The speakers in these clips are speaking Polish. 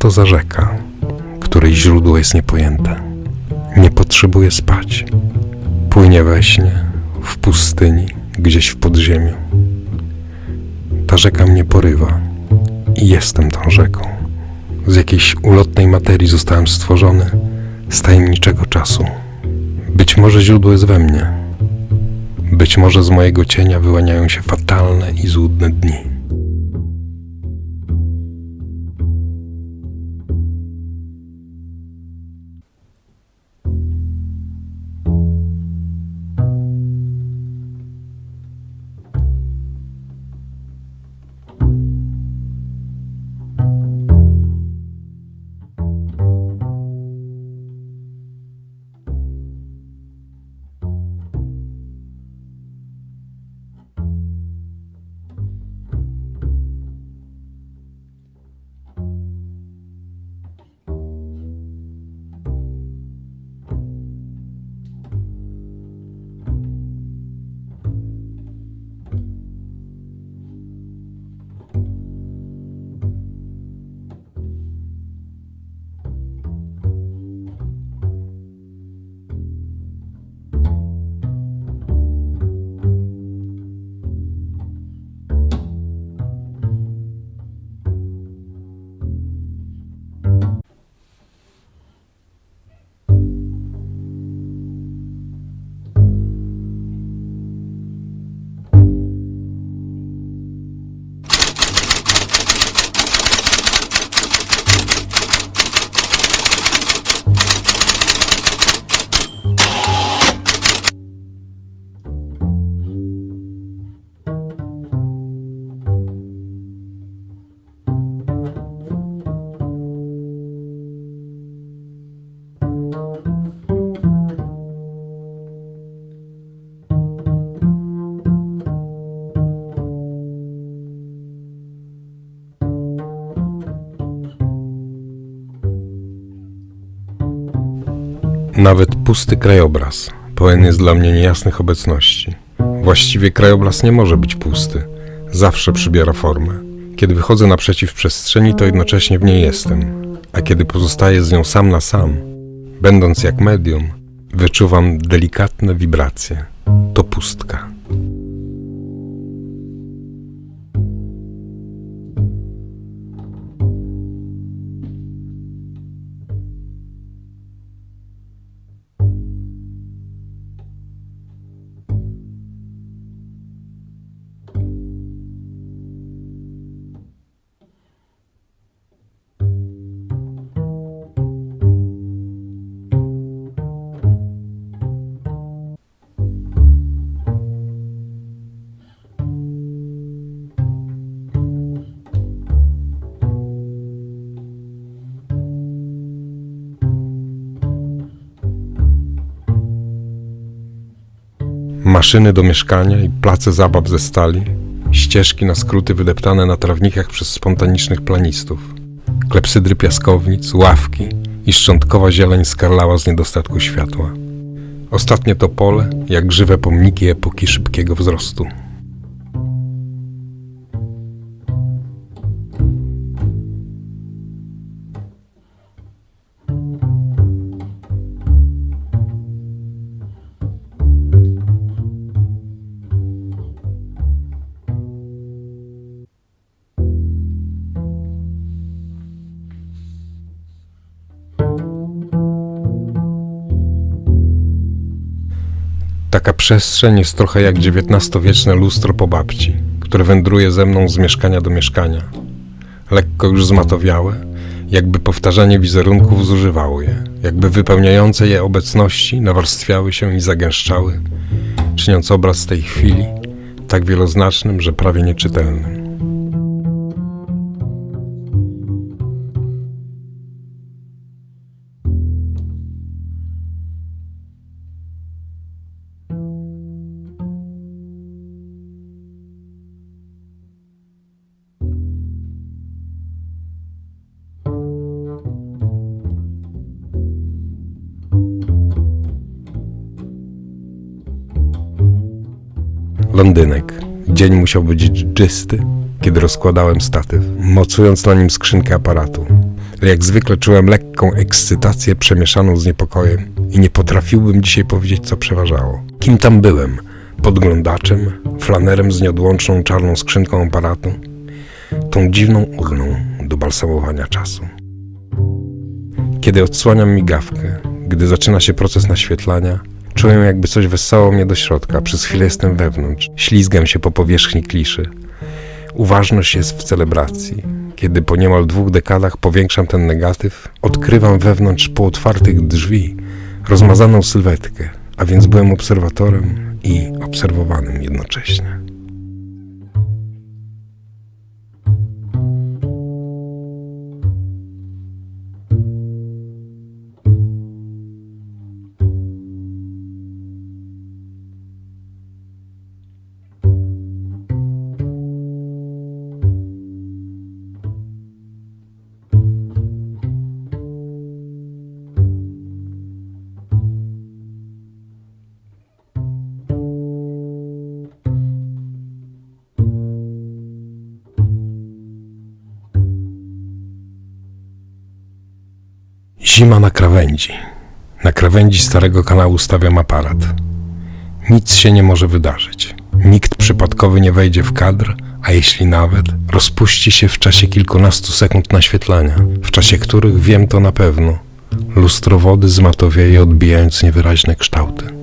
to za rzeka, której źródło jest niepojęte? Nie potrzebuje spać. Płynie we śnie, w pustyni, gdzieś w podziemiu. Ta rzeka mnie porywa i jestem tą rzeką. Z jakiejś ulotnej materii zostałem stworzony, z tajemniczego czasu. Być może źródło jest we mnie. Być może z mojego cienia wyłaniają się fatalne i złudne dni. Nawet pusty krajobraz pełen jest dla mnie niejasnych obecności. Właściwie krajobraz nie może być pusty. Zawsze przybiera formę. Kiedy wychodzę naprzeciw przestrzeni, to jednocześnie w niej jestem. A kiedy pozostaję z nią sam na sam, będąc jak medium, wyczuwam delikatne wibracje. To pustka. Maszyny do mieszkania i place zabaw ze stali, ścieżki na skróty wydeptane na trawnikach przez spontanicznych planistów, klepsydry piaskownic, ławki i szczątkowa zieleń skarlała z niedostatku światła. Ostatnie to pole, jak żywe pomniki epoki szybkiego wzrostu. Taka przestrzeń jest trochę jak XIX-wieczne lustro po babci, które wędruje ze mną z mieszkania do mieszkania. Lekko już zmatowiałe, jakby powtarzanie wizerunków zużywało je, jakby wypełniające je obecności nawarstwiały się i zagęszczały, czyniąc obraz tej chwili tak wieloznacznym, że prawie nieczytelnym. Londynek. Dzień musiał być dżdżysty, kiedy rozkładałem statyw, mocując na nim skrzynkę aparatu. jak zwykle czułem lekką ekscytację przemieszaną z niepokojem i nie potrafiłbym dzisiaj powiedzieć, co przeważało. Kim tam byłem? Podglądaczem, flanerem z nieodłączną czarną skrzynką aparatu, tą dziwną urną do balsamowania czasu. Kiedy odsłaniam migawkę, gdy zaczyna się proces naświetlania, czuję jakby coś wessało mnie do środka. Przez chwilę jestem wewnątrz, ślizgam się po powierzchni kliszy. Uważność jest w celebracji. Kiedy po niemal dwóch dekadach powiększam ten negatyw, odkrywam wewnątrz półotwartych drzwi rozmazaną sylwetkę, a więc byłem obserwatorem i obserwowanym jednocześnie. Zima na krawędzi. Na krawędzi starego kanału stawiam aparat. Nic się nie może wydarzyć. Nikt przypadkowy nie wejdzie w kadr, a jeśli nawet, rozpuści się w czasie kilkunastu sekund naświetlania, w czasie których wiem to na pewno. Lustro wody zmatowieje, odbijając niewyraźne kształty.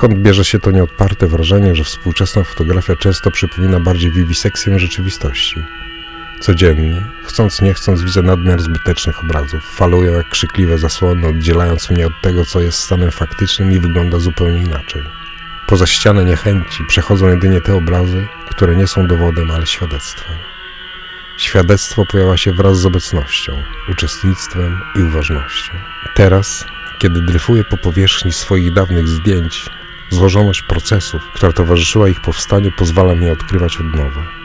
Skąd bierze się to nieodparte wrażenie, że współczesna fotografia często przypomina bardziej wiwisekcję rzeczywistości? Codziennie, chcąc nie chcąc, widzę nadmiar zbytecznych obrazów. Falują jak krzykliwe zasłony, oddzielając mnie od tego, co jest stanem faktycznym i wygląda zupełnie inaczej. Poza ścianę niechęci przechodzą jedynie te obrazy, które nie są dowodem, ale świadectwem. Świadectwo pojawia się wraz z obecnością, uczestnictwem i uważnością. Teraz, kiedy dryfuję po powierzchni swoich dawnych zdjęć, złożoność procesów, która towarzyszyła ich powstaniu, pozwala mi odkrywać od nowa.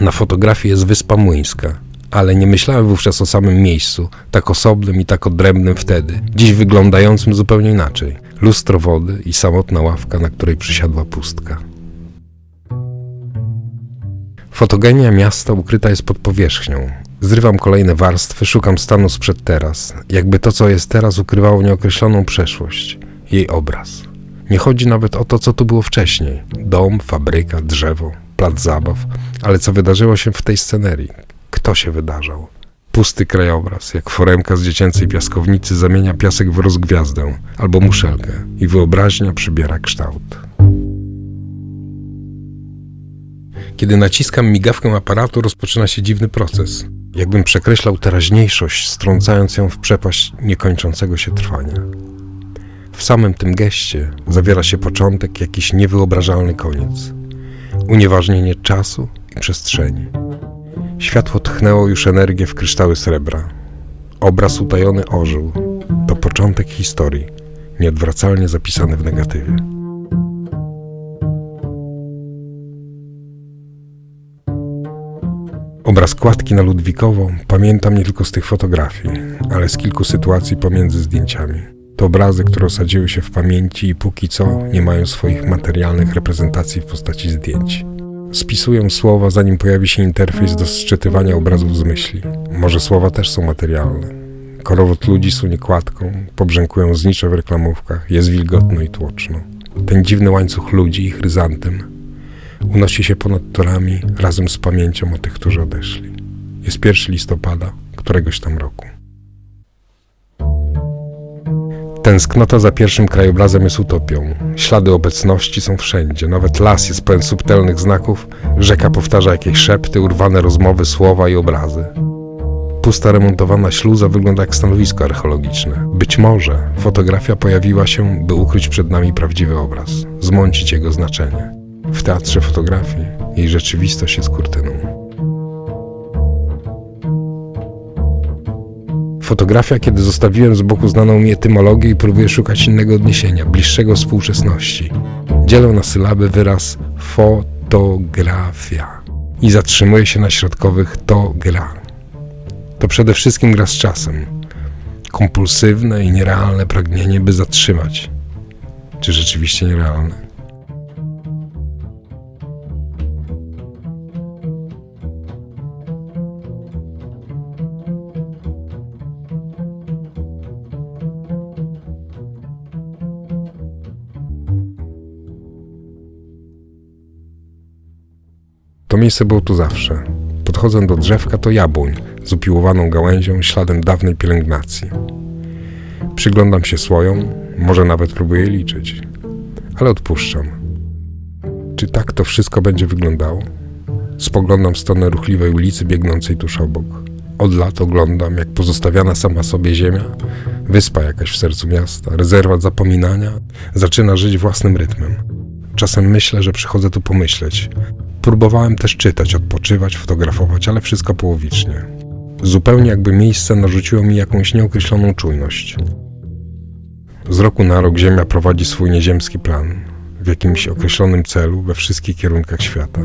Na fotografii jest Wyspa Młyńska, ale nie myślałem wówczas o samym miejscu, tak osobnym i tak odrębnym wtedy, dziś wyglądającym zupełnie inaczej. Lustro wody i samotna ławka, na której przysiadła pustka. Fotogenia miasta ukryta jest pod powierzchnią. Zrywam kolejne warstwy, szukam stanu sprzed teraz, jakby to, co jest teraz, ukrywało nieokreśloną przeszłość, jej obraz. Nie chodzi nawet o to, co tu było wcześniej dom, fabryka, drzewo, plac zabaw, ale co wydarzyło się w tej scenerii. Kto się wydarzał? Pusty krajobraz, jak foremka z dziecięcej piaskownicy zamienia piasek w rozgwiazdę albo muszelkę i wyobraźnia przybiera kształt. Kiedy naciskam migawkę aparatu, rozpoczyna się dziwny proces. Jakbym przekreślał teraźniejszość, strącając ją w przepaść niekończącego się trwania. W samym tym geście zawiera się początek, jakiś niewyobrażalny koniec. Unieważnienie czasu i przestrzeni. Światło tchnęło już energię w kryształy srebra. Obraz utajony ożył. To początek historii, nieodwracalnie zapisany w negatywie. Obraz kładki na Ludwikową pamiętam nie tylko z tych fotografii, ale z kilku sytuacji pomiędzy zdjęciami. To obrazy, które osadziły się w pamięci i póki co nie mają swoich materialnych reprezentacji w postaci zdjęć. Spisuję słowa, zanim pojawi się interfejs do sczytywania obrazów z myśli. Może słowa też są materialne. Korowód ludzi sunie kładką, pobrzękują znicze w reklamówkach, jest wilgotno i tłoczno. Ten dziwny łańcuch ludzi i chryzantem unosi się ponad torami razem z pamięcią o tych, którzy odeszli. Jest 1 listopada któregoś tam roku. Tęsknota za pierwszym krajobrazem jest utopią. Ślady obecności są wszędzie. Nawet las jest pełen subtelnych znaków. Rzeka powtarza jakieś szepty, urwane rozmowy, słowa i obrazy. Pusta remontowana śluza wygląda jak stanowisko archeologiczne. Być może fotografia pojawiła się, by ukryć przed nami prawdziwy obraz, zmącić jego znaczenie. W teatrze fotografii jej rzeczywistość jest kurtyną. Fotografia, kiedy zostawiłem z boku znaną mi etymologię i próbuję szukać innego odniesienia, bliższego współczesności. Dzielę na sylaby wyraz fotografia i zatrzymuję się na środkowych to gra. To przede wszystkim gra z czasem. Kompulsywne i nierealne pragnienie, by zatrzymać. Czy rzeczywiście nierealne? Miejsce było tu zawsze. Podchodzę do drzewka, to jabłoń z upiłowaną gałęzią, śladem dawnej pielęgnacji. Przyglądam się słojom, może nawet próbuję liczyć, ale odpuszczam. Czy tak to wszystko będzie wyglądało? Spoglądam w stronę ruchliwej ulicy biegnącej tuż obok. Od lat oglądam, jak pozostawiana sama sobie ziemia, wyspa jakaś w sercu miasta, rezerwat zapominania, zaczyna żyć własnym rytmem. Czasem myślę, że przychodzę tu pomyśleć. Próbowałem też czytać, odpoczywać, fotografować, ale wszystko połowicznie. Zupełnie jakby miejsce narzuciło mi jakąś nieokreśloną czujność. Z roku na rok Ziemia prowadzi swój nieziemski plan w jakimś określonym celu we wszystkich kierunkach świata.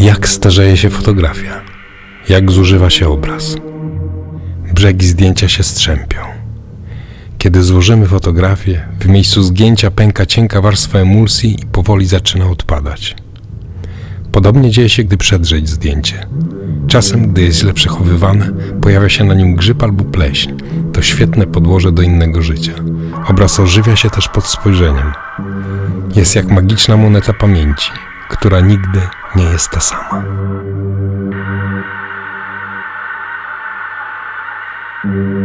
Jak starzeje się fotografia? Jak zużywa się obraz? Brzegi zdjęcia się strzępią. Kiedy złożymy fotografię, w miejscu zgięcia pęka cienka warstwa emulsji i powoli zaczyna odpadać. Podobnie dzieje się, gdy przedrzeć zdjęcie. Czasem, gdy jest źle przechowywane, pojawia się na nim grzyb albo pleśń. To świetne podłoże do innego życia. Obraz ożywia się też pod spojrzeniem. Jest jak magiczna moneta pamięci, która nigdy nie jest ta sama. thank you